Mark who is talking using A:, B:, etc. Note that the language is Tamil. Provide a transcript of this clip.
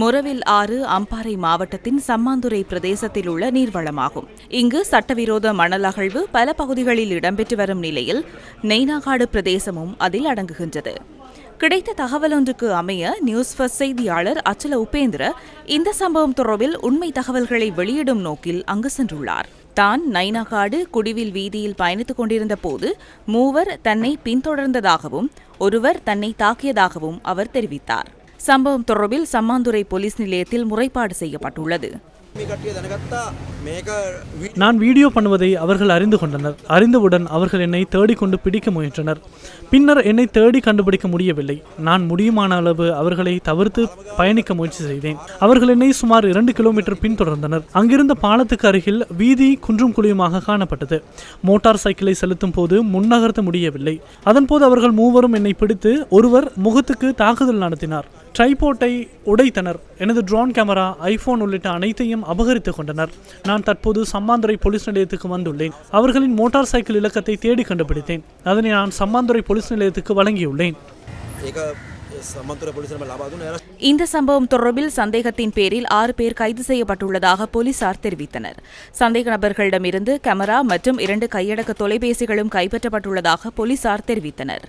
A: முறவில் ஆறு அம்பாறை மாவட்டத்தின் சம்மாந்துறை பிரதேசத்தில் உள்ள நீர்வளமாகும். இங்கு சட்டவிரோத மணல் அகழ்வு பல பகுதிகளில் இடம்பெற்று வரும் நிலையில் நெய்னாகாடு பிரதேசமும் அதில் அடங்குகின்றது. கிடைத்த தகவல் ஒன்றுக்கு அமைய நியூஸ் ஃபர்ஸ்ட் செய்தியாளர் அச்சல உபேந்திர இந்த சம்பவம் தொடர்பில் உண்மை தகவல்களை வெளியிடும் நோக்கில் அங்கு சென்றுள்ளார். தான் நைனாகாடு குடிவில் வீதியில் பயணித்துக் கொண்டிருந்த போது மூவர் தன்னை பின்தொடர்ந்ததாகவும் ஒருவர் தன்னை தாக்கியதாகவும் அவர் தெரிவித்தார். சம்பவம் தொடர்பில் சம்மாந்துறை போலீஸ் நிலையத்தில் முறைப்பாடு செய்யப்பட்டுள்ளது.
B: நான் வீடியோ பண்ணுவதை அவர்கள் அறிந்து கொண்டனர். அறிந்தவுடன் அவர்கள் என்னை தேடிக்கொண்டு பிடிக்க முயன்றனர். பின்னர் என்னை தேடி கண்டுபிடிக்க முடியவில்லை. நான் முடியுமான அளவு அவர்களை தவிர்த்து பயணிக்க முயற்சி செய்தேன். அவர்கள் என்னை சுமார் இரண்டு கிலோமீட்டர் பின்தொடர்ந்தனர். அங்கிருந்த பாலத்துக்கு அருகில் வீதி குன்றும் குழியுமாக காணப்பட்டது. மோட்டார் சைக்கிளை செலுத்தும் போது முன்னகர்த்த முடியவில்லை. அதன்போது அவர்கள் மூவரும் என்னை பிடித்து ஒருவர் முகத்துக்கு தாக்குதல் நடத்தினார். ட்ரைபோட்டை உடைத்தனர். எனது ட்ரோன் கேமரா ஐபோன் உள்ளிட்ட அனைத்தையும் அபகரித்துக் கொண்டனர். நான் தற்போது சம்மாந்துறை போலீஸ் நிலையத்துக்கு வந்துள்ளேன். அவர்களின் மோட்டார் சைக்கிள் இலக்கத்தை தேடி கண்டுபிடித்தேன். அதனை நான் சம்மாந்துறை போலீஸ் நிலையத்துக்கு வழங்கியுள்ளேன்.
A: இந்த சம்பவம் தொடர்பில் சந்தேகத்தின் பேரில் ஆறு பேர் கைது செய்யப்பட்டுள்ளதாக போலீசார் தெரிவித்தனர். சந்தேக நபர்களிடமிருந்து கேமரா மற்றும் இரண்டு கையடக்க தொலைபேசிகளும் கைப்பற்றப்பட்டுள்ளதாக போலீசார் தெரிவித்தனர்.